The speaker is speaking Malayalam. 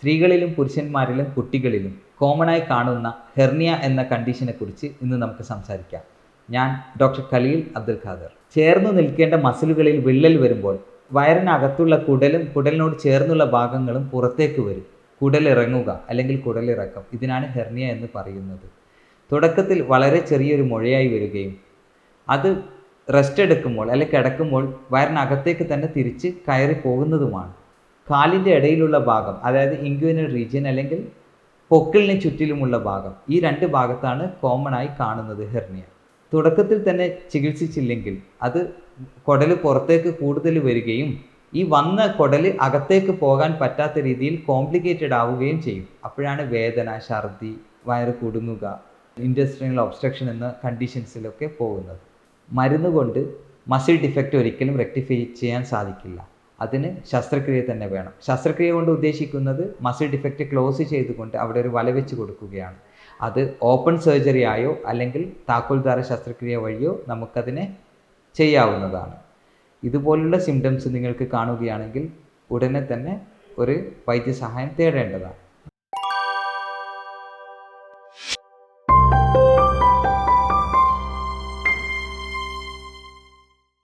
സ്ത്രീകളിലും പുരുഷന്മാരിലും കുട്ടികളിലും കോമണായി കാണുന്ന ഹെർണിയ എന്ന കണ്ടീഷനെ കുറിച്ച് ഇന്ന് നമുക്ക് സംസാരിക്കാം. ഞാൻ ഡോക്ടർ ഖലീൽ അബ്ദുൽ ഖാദർ. ചേർന്നു നിൽക്കേണ്ട മസിലുകളിൽ വിള്ളൽ വരുമ്പോൾ വയറിനകത്തുള്ള കുടലും കുടലിനോട് ചേർന്നുള്ള ഭാഗങ്ങളും പുറത്തേക്ക് വരും. കുടലിറങ്ങുക അല്ലെങ്കിൽ കുടലിറക്കം ഇതിനാണ് ഹെർണിയ എന്ന് പറയുന്നത്. തുടക്കത്തിൽ വളരെ ചെറിയൊരു മുഴയായി വരികയും അത് റെസ്റ്റ് എടുക്കുമ്പോൾ അല്ലെങ്കിൽ കിടക്കുമ്പോൾ വയറിനകത്തേക്ക് തന്നെ തിരിച്ച് കയറി പോകുന്നതുമാണ് കാലിന്റെ ഇടയിലുള്ള ഭാഗം അതായത് ഇൻക്യൂനൽ റീജിയൻ അല്ലെങ്കിൽ പൊക്കിളിന് ചുറ്റിലുമുള്ള ഭാഗം ഈ രണ്ട് ഭാഗത്താണ് കോമൺ ആയി കാണുന്നത് ഹെർണിയ. തുടക്കത്തിൽ തന്നെ ചികിത്സിച്ചില്ലെങ്കിൽ അത് കുടൽ പുറത്തേക്ക് കൂടുതൽ വരികയും ഈ വന്ന കുടൽ അകത്തേക്ക് പോകാൻ പറ്റാത്ത രീതിയിൽ കോംപ്ലിക്കേറ്റഡ് ആവുകയും ചെയ്യും. അപ്പോഴാണ് വേദന ഛർദി വയറ് കുടുങ്ങുക ഇൻഡസ്ട്രിയൽ ഒബ്സ്ട്രക്ഷൻ എന്ന കണ്ടീഷൻസിലൊക്കെ പോകുന്നത്. മരുന്ന് കൊണ്ട് മസിൽ ഡിഫക്റ്റ് ഒരിക്കലും റെക്ടിഫൈ ചെയ്യാൻ സാധിക്കില്ല. അതിന് ശസ്ത്രക്രിയ തന്നെ വേണം. ശസ്ത്രക്രിയ കൊണ്ട് ഉദ്ദേശിക്കുന്നത് മസിൽ ഡിഫക്റ്റ് ക്ലോസ് ചെയ്തുകൊണ്ട് അവിടെ ഒരു വല വെച്ച് കൊടുക്കുകയാണ്. അത് ഓപ്പൺ സർജറി ആയോ അല്ലെങ്കിൽ താക്കോൽദാര ശസ്ത്രക്രിയ വഴിയോ നമുക്കതിനെ ചെയ്യാവുന്നതാണ്. ഇതുപോലുള്ള സിംറ്റംസ് നിങ്ങൾക്ക് കാണുകയാണെങ്കിൽ ഉടനെ തന്നെ ഒരു വൈദ്യസഹായം തേടേണ്ടതാണ്.